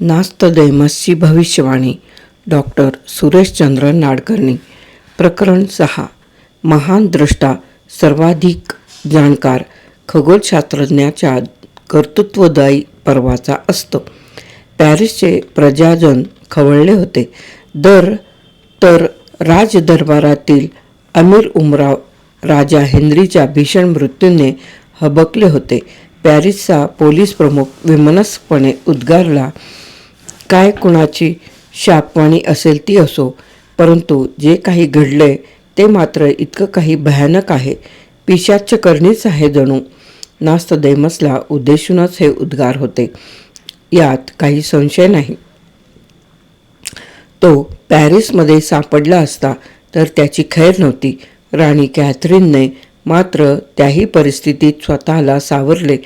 नास्तदैमसची भविष्यवाणी. डॉक्टर सुरेशचंद्र नाडकर्णी. प्रकरण सहा. महान द्रष्टा सर्वाधिक जाणकार खगोलशास्त्रज्ञाच्या कर्तृत्वदायी पर्वाचा असतो. पॅरिसचे प्रजाजन खवळले होते. दर तर राजदरबारातील अमीर उमराव राजा हेनरीच्या भीषण मृत्यूने हबकले होते. पॅरिसचा पोलीस प्रमुख विमनसपणे उद्गारला काय कुणाची शापवाणी असेल ती असो परंतु जे काही घडले ते मात्र इतकं काही भयानक आहे. पिशाच्य करणीच आहे जणू. नास्त दैमसला उद्देशूनच हे उद्गार होते. यात काही संशय नाही. तो पॅरिसमध्ये सापडला असता तर त्याची खैर नव्हती. राणी कॅथरीनने मात्र त्याही परिस्थितीत स्वतःला सावरले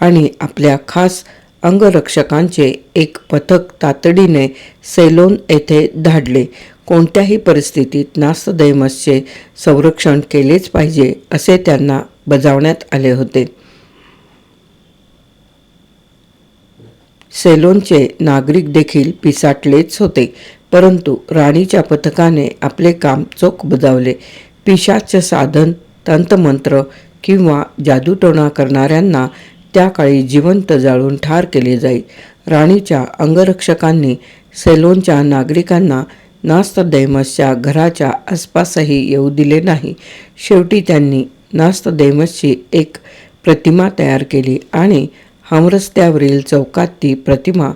आणि आपल्या खास अंगरक्षकांचे एक पथक तातडीने सेलोन येथे धाडले. कोणत्याही परिस्थितीत नास्तदैमसचे संरक्षण केलेच पाहिजे असे त्यांना बजावण्यात आले होते. सेलोनचे नागरिक देखील पिसाटलेच होते परंतु राणीच्या पथकाने आपले काम चोख बजावले. पिशाच साधन तंतमंत्र किंवा जादूटोणा करणाऱ्यांना त्या काळी जिवंत जाळून ठार केले जाई. राणीच्या अंगरक्षकांनी सेलोनच्या नागरिकांना नास्त दैमसच्या घराच्या आसपासही येऊ दिले नाही. शेवटी त्यांनी नास्त दैमसची एक प्रतिमा तयार केली आणि हमरस्त्यावरील चौकात ती प्रतिमा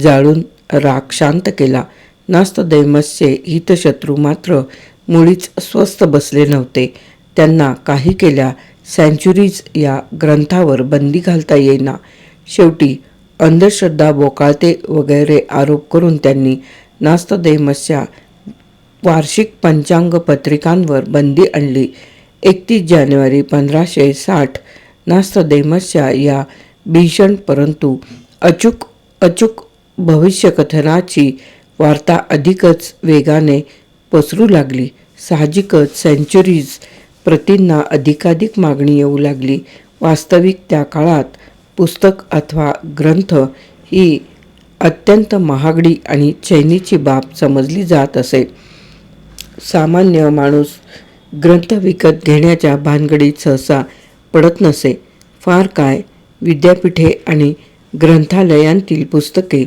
जाळून राग शांत केला. नास्त दैमसचे हितशत्रू मात्र मुळीच स्वस्थ बसले नव्हते. त्यांना काही केल्या सँच्युरीज या ग्रंथावर बंदी घालता येईना. शेवटी अंधश्रद्धा बोकाळते वगैरे आरोप करून त्यांनी नास्तदेमसच्या वार्षिक पंचांग पत्रिकांवर बंदी आणली. एकतीस जानेवारी पंधराशे साठ नास्तदेमसच्या या भीषण परंतु अचूक अचूक भविष्यकथनाची वार्ता अधिकच वेगाने पसरू लागली. साहजिकच सेंचुरीज प्रतींना अधिकाधिक मागणी येऊ लागली. वास्तविक त्या काळात पुस्तक अथवा ग्रंथ ही अत्यंत महागडी आणि चैनीची बाब समजली जात असे. सामान्य माणूस ग्रंथ विकत घेण्याच्या भानगडीत सहसा पडत नसे. फार काय विद्यापीठे आणि ग्रंथालयांतील पुस्तके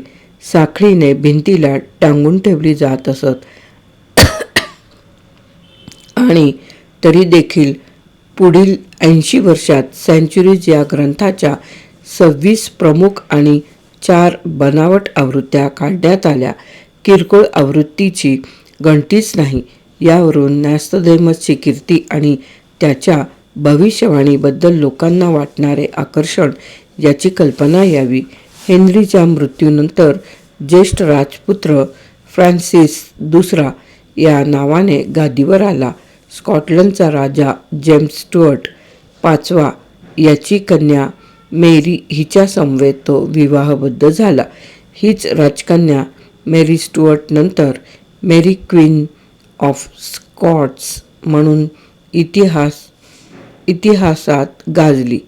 साखळीने भिंतीला टांगून ठेवली जात असत. आणि तरी देखील पुढील ऐंशी वर्षात सेंचुरीज या ग्रंथाच्या सव्वीस प्रमुख आणि चार बनावट आवृत्त्या काढण्यात आल्या. किरकोळ आवृत्तीची गणतीच नाही. यावरून न्यास्तदैमतची कीर्ती आणि त्याच्या भविष्यवाणीबद्दल लोकांना वाटणारे आकर्षण याची कल्पना यावी. हेनरीच्या मृत्यूनंतर ज्येष्ठ राजपुत्र फ्रान्सिस दुसरा या नावाने गादीवर आला. स्कॉटलंडचा राजा जेम्स स्टुअर्ट पाचवा याची कन्या मेरी हिच्या समवेत तो विवाहबद्ध झाला. हीच राजकन्या मेरी स्टुअर्ट नंतर मेरी क्वीन ऑफ स्कॉट्स म्हणून इतिहास इतिहासात गाजली.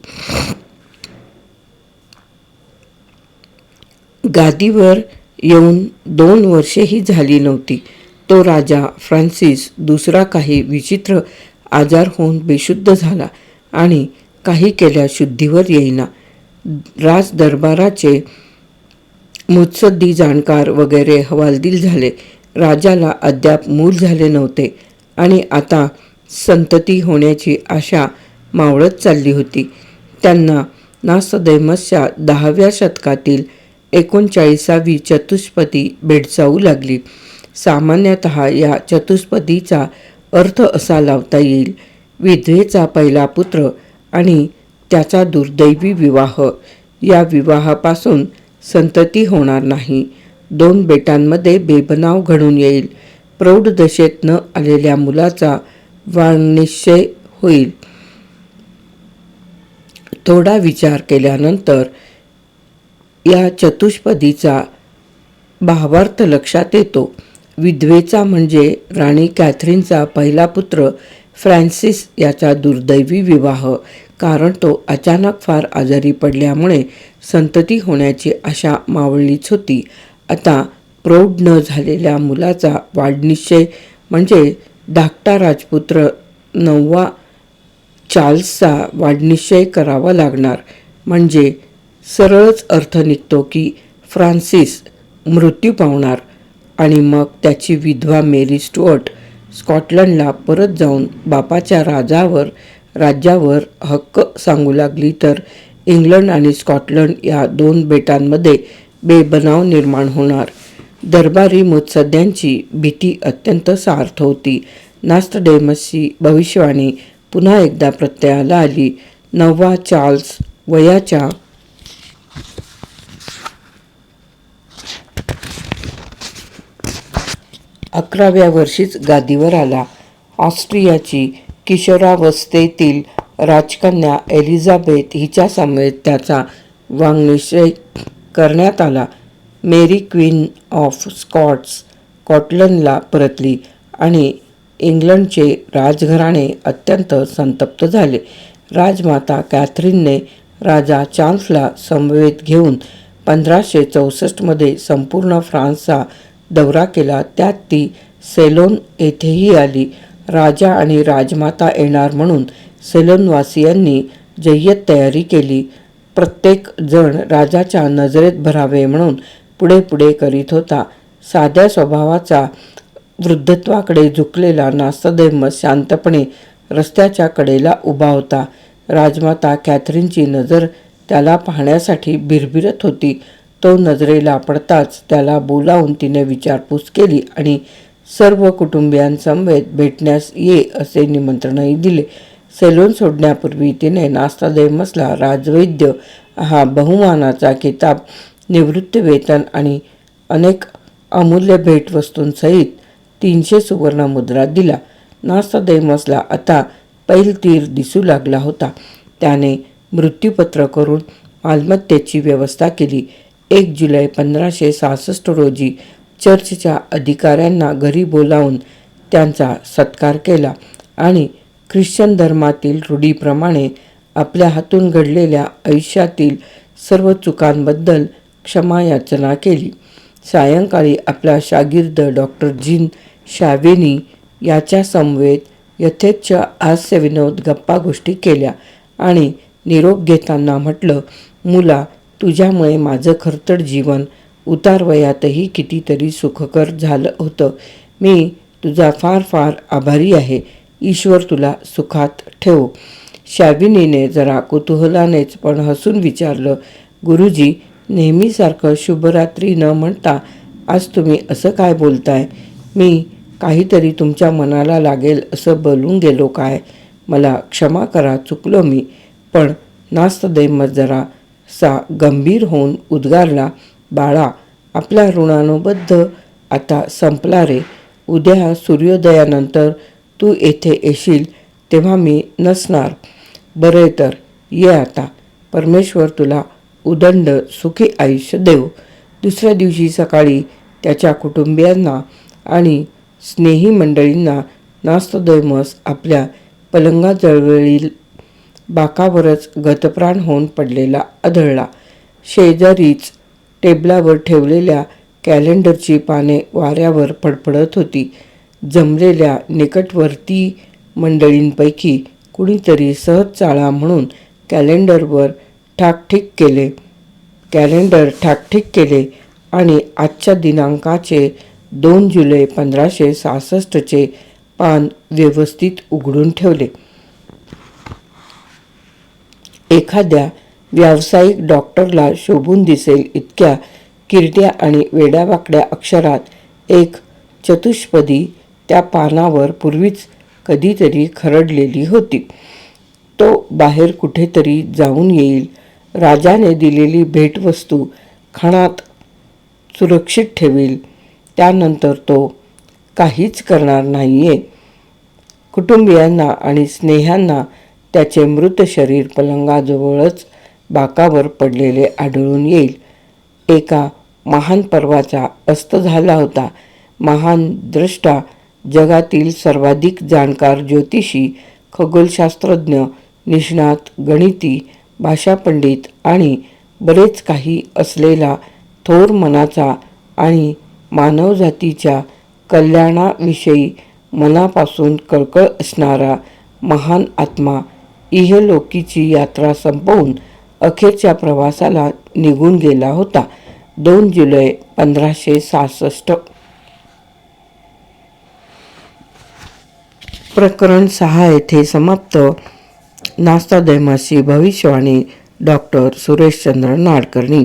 गादीवर येऊन दोन वर्षेही झाली नव्हती. तो राजा फ्रान्सिस दुसरा काही विचित्र आजार होऊन बेशुद्ध झाला आणि काही केल्या शुद्धीवर येईना. राजदरबाराचे मुत्सद्दी जाणकार वगैरे हवालदिल झाले. राजाला अद्याप मूल झाले नव्हते आणि आता संतती होण्याची आशा मावळत चालली होती. त्यांना नासदैमस्या दहाव्या शतकातील एकोणचाळीसावी चतुष्पदी भेडसावू लागली. सामान्यतः या चतुष्पदीचा अर्थ असा लावता येईल. विधवेचा पहिला पुत्र आणि त्याचा दुर्दैवी विवाह. या विवाहापासून संतती होणार नाही. दोन बेटांमध्ये बेबनाव घडून येईल. प्रौढ दशेत न आलेल्या मुलाचा वाणनिश्चय होईल. थोडा विचार केल्यानंतर या चतुष्पदीचा भावार्थ लक्षात येतो. विधवेचा म्हणजे राणी कॅथरीनचा पहिला पुत्र फ्रान्सिस याचा दुर्दैवी विवाह कारण तो अचानक फार आजारी पडल्यामुळे संतती होण्याची आशा मावळलीच होती. आता प्रौढ न झालेल्या मुलाचा वाढनिश्चय म्हणजे धाकटा राजपुत्र नववा चार्ल्सचा वाढनिश्चय करावा लागणार. म्हणजे सरळच अर्थ निघतो की फ्रान्सिस मृत्यू पावणार. आणि मग त्याची विधवा मेरी स्टुअर्ट स्कॉटलंडला परत जाऊन बापाच्या राजावर राज्यावर हक्क सांगू लागली तर इंग्लंड आणि स्कॉटलंड या दोन बेटांमध्ये बेबनाव निर्माण होणार. दरबारी मुत्सद्यांची भीती अत्यंत सार्थ होती. नास्टडेमसची भविष्यवाणी पुन्हा एकदा प्रत्ययाला आली. नववा चार्ल्स वयाच्या अकराव्या वर्षीच गादीवर आला. ऑस्ट्रियाची किशोरावस्थेतील राजकन्या एलिझाबेथ हिच्यासमवेत त्याचा वाङ्निश्चय करण्यात आला. मेरी क्वीन ऑफ स्कॉट्स स्कॉटलंडला परतली आणि इंग्लंडचे राजघराणे अत्यंत संतप्त झाले. राजमाता कॅथरीनने राजा चार्ल्सला समवेत घेऊन पंधराशे चौसष्टमध्ये संपूर्ण फ्रान्सचा दौरा केला त्यात ती सेलोन येथेही आली. राजा आणि राजमाता येणार म्हणून सेलोनवासियांनी जय्यत तयारी केली. प्रत्येक जण राजाच्या नजरेत भरावे म्हणून पुढे पुढे करीत होता. साध्या स्वभावाचा वृद्धत्वाकडे झुकलेला नास्तदेम शांतपणे रस्त्याच्या कडेला उभा होता. राजमाता कॅथरीनची नजर त्याला पाहण्यासाठी भिरभिरत होती. तो नजरेला पडताच त्याला बोलावून तिने विचारपूस केली आणि सर्व कुटुंबियांसमवेत भेटण्यास ये असे निमंत्रणही दिले. सेलून सोडण्यापूर्वी तिने नास्तादेमसला राजवैद्य हा बहुमानाचा किताब निवृत्तीवेतन आणि अनेक अमूल्य भेटवस्तूंसहित तीनशे सुवर्ण मुद्रा दिला नास्तादेमसला आता पैल तीर दिसू लागला होता. त्याने मृत्यूपत्र करून मालमत्तेची व्यवस्था केली. एक जुलै पंधराशे सहासष्ट रोजी चर्चच्या अधिकाऱ्यांना घरी बोलावून त्यांचा सत्कार केला आणि ख्रिश्चन धर्मातील रूढीप्रमाणे आपल्या हातून घडलेल्या आयुष्यातील सर्व चुकांबद्दल क्षमायाचना केली. सायंकाळी आपला शागिर्द डॉक्टर जीन शावेनी याच्या समवेत यथेच्छ हास्यविनोद गप्पा गोष्टी केल्या आणि निरोप घेताना म्हटलं मुला तुझ्यामुळे माझं खरतड जीवन उतारवयातही कितीतरी सुखकर झालं होतं. मी तुझा फार फार आभारी आहे. ईश्वर तुला सुखात ठेव. शाविनीने जरा कुतूहलानेच पण हसून विचारलं गुरुजी नेहमीसारखं शुभरात्री न म्हणता आज तुम्ही असं काय बोलताय? मी काहीतरी तुमच्या मनाला लागेल असं बोलून गेलो काय? मला क्षमा करा चुकलो मी. पण नास्त दैमत जरा. सा गंभीर होऊन उद्गारला बाळा आपला ऋणानुबद्ध आता संपला रे. उद्या सूर्योदयानंतर तू येथे येशील तेव्हा मी नसणार. बरे तर ये आता. परमेश्वर तुला उदंड सुखी आयुष्य देव. दुसऱ्या दिवशी सकाळी त्याच्या कुटुंबियांना आणि स्नेही मंडळींना नास्तदैमस आपल्या पलंगाजवळील बाकावरच गतप्राण होऊन पडलेला आढळला शेजारीच टेबलावर ठेवलेल्या कॅलेंडरची पाने वाऱ्यावर फडफडत होती. जमलेल्या निकटवर्ती मंडळींपैकी कुणीतरी सहज चाळा म्हणून कॅलेंडरवर ठाकठीक केले. कॅलेंडर ठाकठीक केले आणि आजच्या दिनांकाचे दोन जुलै पंधराशे सहासष्टचे पान व्यवस्थित उघडून ठेवले. एखाद्या व्यावसायिक डॉक्टरला शोभून दिसेल इतक्या किरट्या आणि वेड्यावाकड्या अक्षरात एक चतुष्पदी त्या पानावर पूर्वीच कधीतरी खरडलेली होती. तो बाहेर कुठेतरी जाऊन येईल. राजाने दिलेली भेटवस्तू खाणात सुरक्षित ठेवील. त्यानंतर तो काहीच करणार नाहीये. कुटुंबियांना आणि स्नेहांना त्याचे मृत शरीर पलंगाजवळच बाकावर पडलेले आढळून येईल. एका महान पर्वाचा अस्त झाला होता. महान द्रष्टा जगातील सर्वाधिक जाणकार ज्योतिषी खगोलशास्त्रज्ञ निष्णात गणिती भाषापंडित आणि बरेच काही असलेला थोर मनाचा आणि मानवजातीच्या कल्याणाविषयी मनापासून कळकळ असणारा महान आत्मा इहलोकीची यात्रा संपवून अखेरच्या प्रवासाला निघून गेला होता. दोन जुलै पंधराशे सहासष्ट. प्रकरण सहा येथे समाप्त. नास्ता दैमाशी भविष्यवाणी डॉक्टर सुरेशचंद्र नाडकर्णी.